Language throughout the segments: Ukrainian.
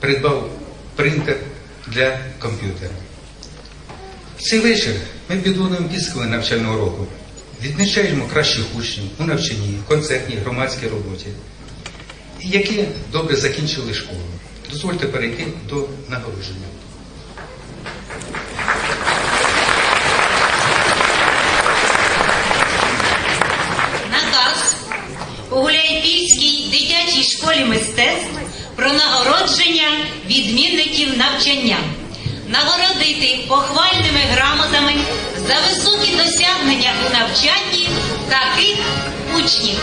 придбав принтер для комп'ютера. Цей вечір ми підводимо підсумки навчального року. Відмічаємо кращих учнів у навчанні, концертній, громадській роботі, які добре закінчили школу. Дозвольте перейти до нагородження. Наказ у Гуляйпільській дитячій школі мистецтв про нагородження відмінників навчання. Нагородити похвальними грамотами за високі досягнення у навчанні таких учнів.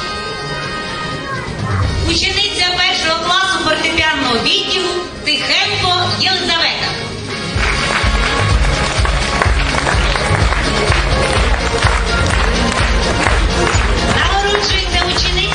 Учениця першого класу фортепіанного відділу Тихенко Єлизавета. Нагороджується учениця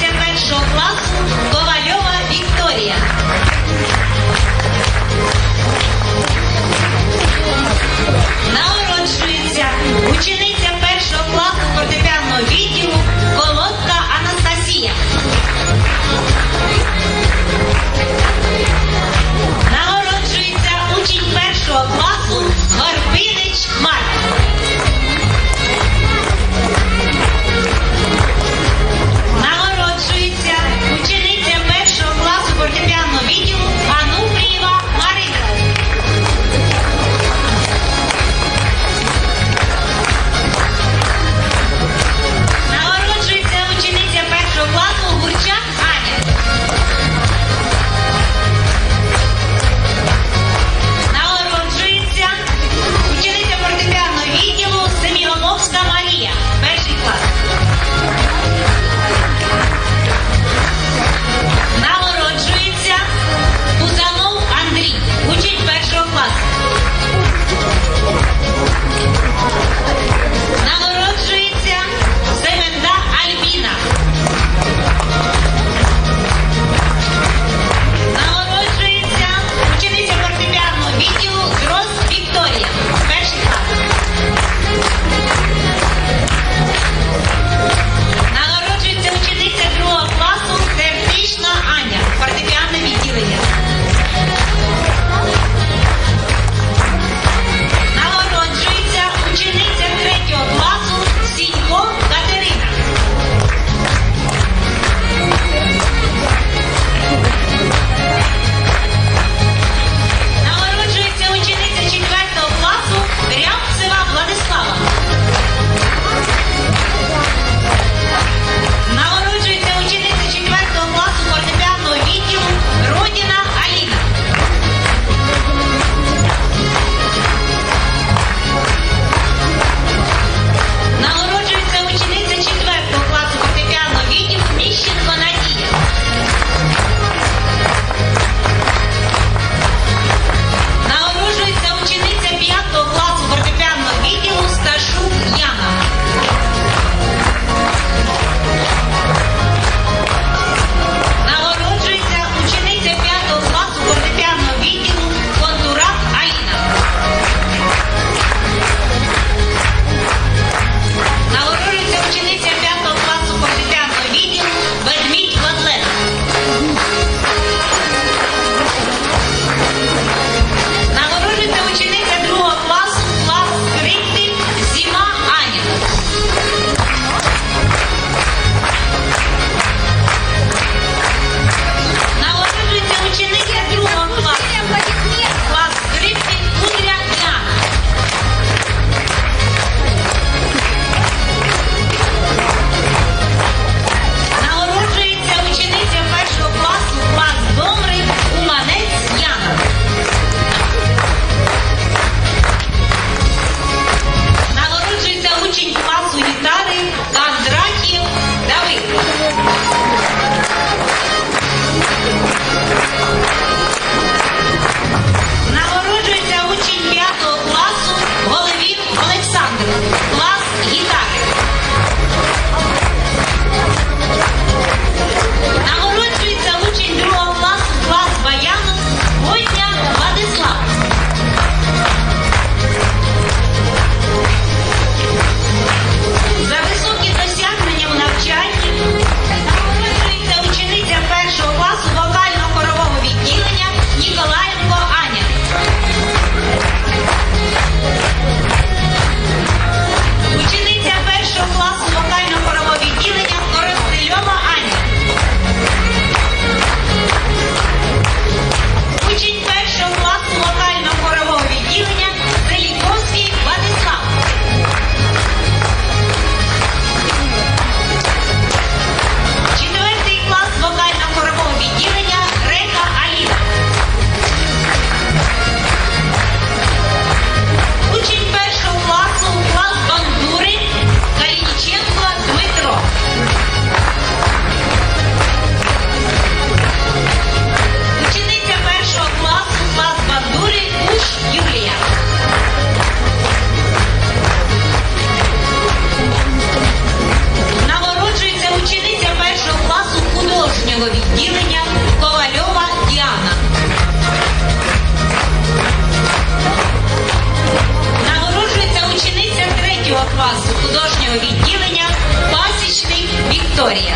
вас художнього відділення пасічний Вікторія.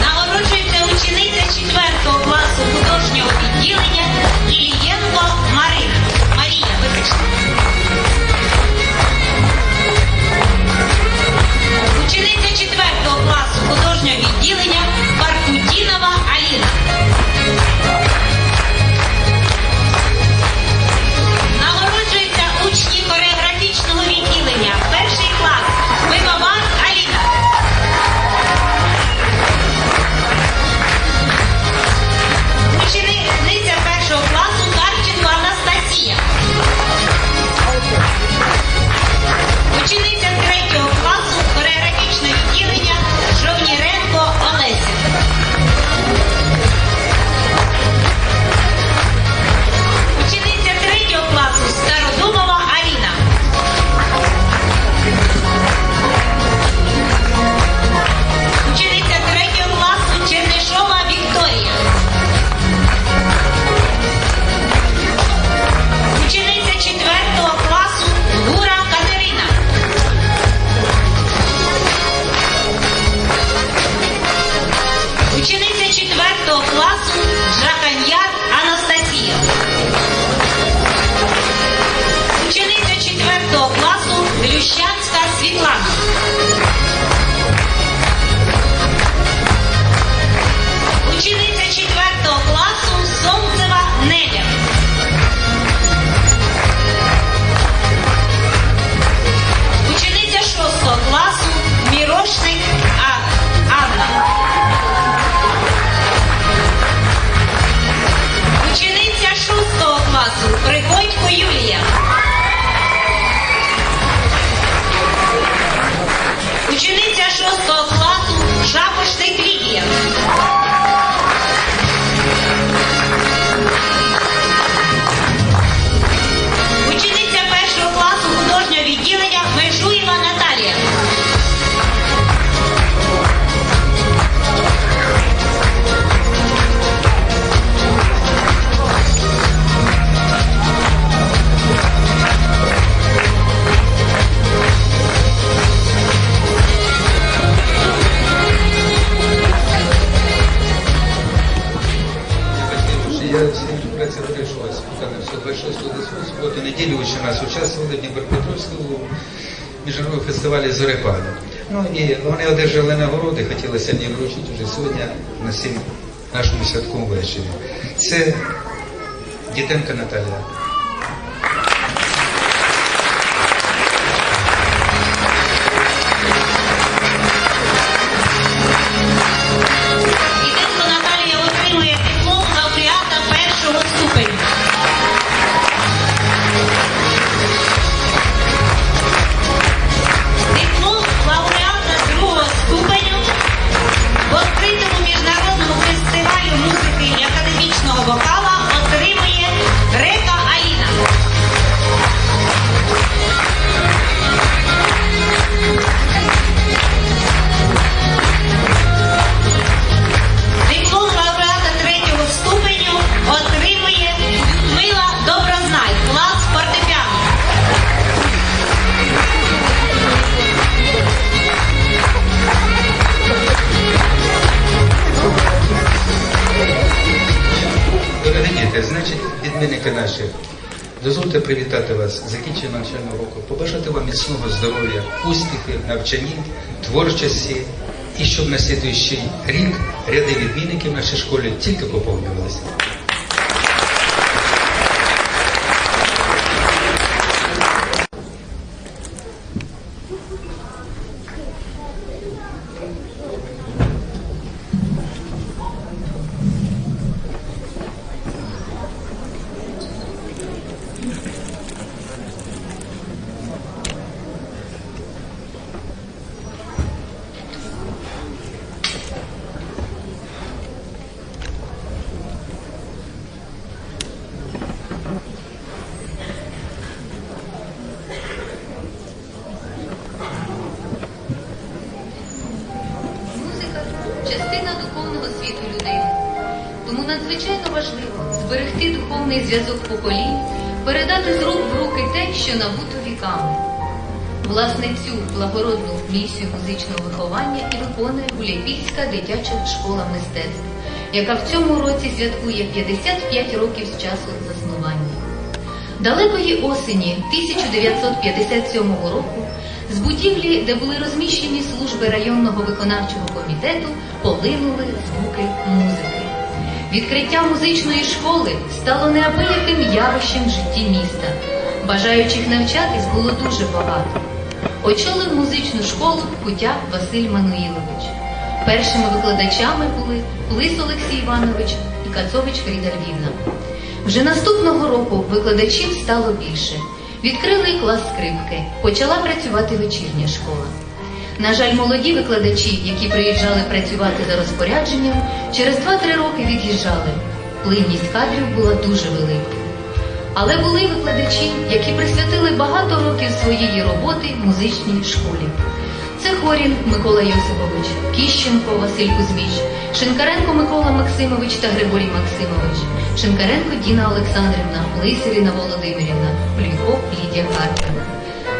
Нагороджується учениця 4 класу художнього відділення Ілієнко Марина. Марія вибачте. Учениця 4 класу художнього відділення Паркутінова Аліна. Суботу, у нас участвували в Дніпропетровському міжнародному фестивалі Зорепада. Ну і вони одержали нагороди, хотілося мені вручити вже сьогодні на сім нашому святковому вечорі. Це Дітенка Наталія. Дозвольте привітати вас з закінченням навчального року, побажати вам міцного здоров'я, успіхів, навчанні, творчості і щоб на слідуючий рік ряди відмінників в нашій школі тільки поповнювалися. Надзвичайно важливо зберегти духовний зв'язок поколінь, передати з рук в руки те, що набуто віками. Власне, цю благородну місію музичного виховання і виконує Гуляйпільська дитяча школа мистецтв, яка в цьому році святкує 55 років з часу заснування. Далекої осені 1957 року З будівлі, де були розміщені служби районного виконавчого комітету, полинули звуки музики. Відкриття музичної школи стало неабияким явищем в житті міста. Бажаючих навчатись було дуже багато. Очолив музичну школу Кутяк Василь Мануїлович. Першими викладачами були Плис Олексій Іванович і Кацович Фріда Львівна. Вже наступного року викладачів стало більше. Відкрили клас скрипки, почала працювати вечірня школа. На жаль, молоді викладачі, які приїжджали працювати за розпорядженням, через 2-3 роки від'їжджали. Плинність кадрів була дуже великою. Але були викладачі, які присвятили багато років своєї роботи музичній школі. Це Хорін Микола Йосипович, Кіщенко Василь Кузьміч, Шинкаренко Микола Максимович та Григорій Максимович, Шинкаренко Діна Олександрівна, Лисаріна Володимирівна, Плюйко Лідія Харківна.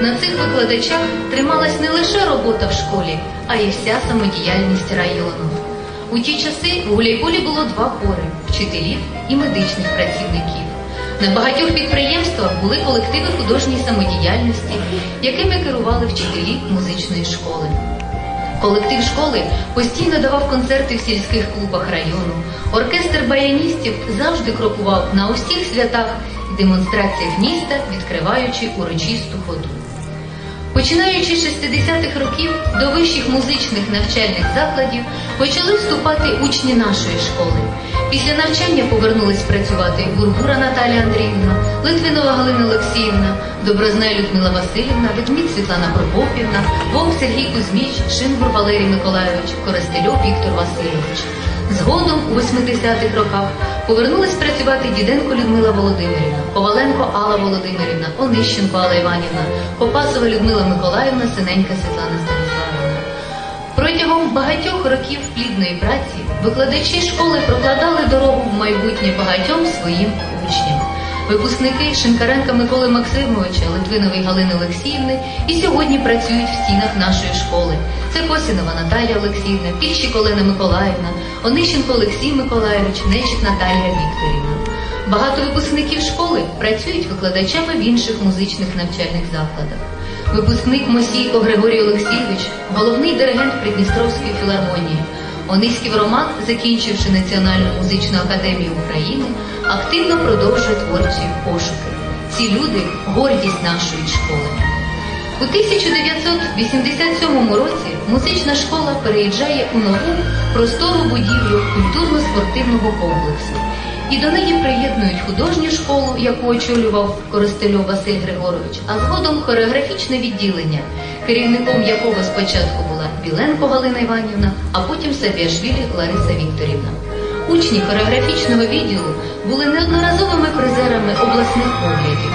На цих викладачах трималась не лише робота в школі, а й вся самодіяльність району. У ті часи в Гуляйполі було два хори вчителів і медичних працівників. На багатьох підприємствах були колективи художньої самодіяльності, якими керували вчителі музичної школи. Колектив школи постійно давав концерти в сільських клубах району. Оркестр баяністів завжди крокував на усіх святах і демонстраціях міста, відкриваючи урочисту ходу. Починаючи з 60-х років до вищих музичних навчальних закладів почали вступати учні нашої школи. Після навчання повернулись працювати Бурбура Наталія Андріївна, Литвинова Галина Олексіївна, Добрознай Людмила Васильівна, Ведмідь Світлана Прокопівна, Вовк Сергій Кузьміч, Шингур Валерій Миколайович, Коростельов Віктор Васильович. Згодом у 80-х роках повернулись працювати Діденко Людмила Володимирівна, Коваленко Алла Володимирівна, Онищенко Алла Іванівна, Попасова Людмила Миколаївна, Синенька Світлана Станіславівна. Протягом багатьох років плідної праці викладачі школи прокладали дорогу в майбутнє багатьом своїм учням. Випускники Шинкаренка Миколи Максимовича, Литвинової Галини Олексіївни і сьогодні працюють в стінах нашої школи. Це Косінова Наталія Олексіївна, Пільщик Олена Миколаївна, Онищенко Олексій Миколаївич, Нечик Наталія Вікторівна. Багато випускників школи працюють викладачами в інших музичних навчальних закладах. Випускник Мосійко Григорій Олексійович, головний диригент Придністровської філармонії. Ониськів Роман, закінчивши Національну музичну академію України, активно продовжує творчі пошуки. Ці люди гордість нашої школи. У 1987 році музична школа переїжджає у нову простору будівлю культурно-спортивного комплексу. І до неї приєднують художню школу, яку очолював Коростельов Василь Григорович, а згодом хореографічне відділення, керівником якого спочатку Біленко Галина Іванівна, а потім Савіашвілі Лариса Вікторівна. Учні хореографічного відділу були неодноразовими призерами обласних оглядів.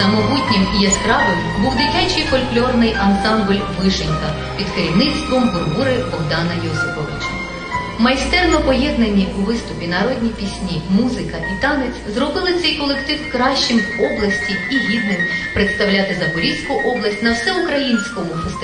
Самобутнім і яскравим був дитячий фольклорний ансамбль Вишенька під керівництвом бурбури Богдана Йосиповича. Майстерно поєднані у виступі народні пісні, музика і танець зробили цей колектив кращим в області і гідним представляти Запорізьку область на всеукраїнському фестивалі.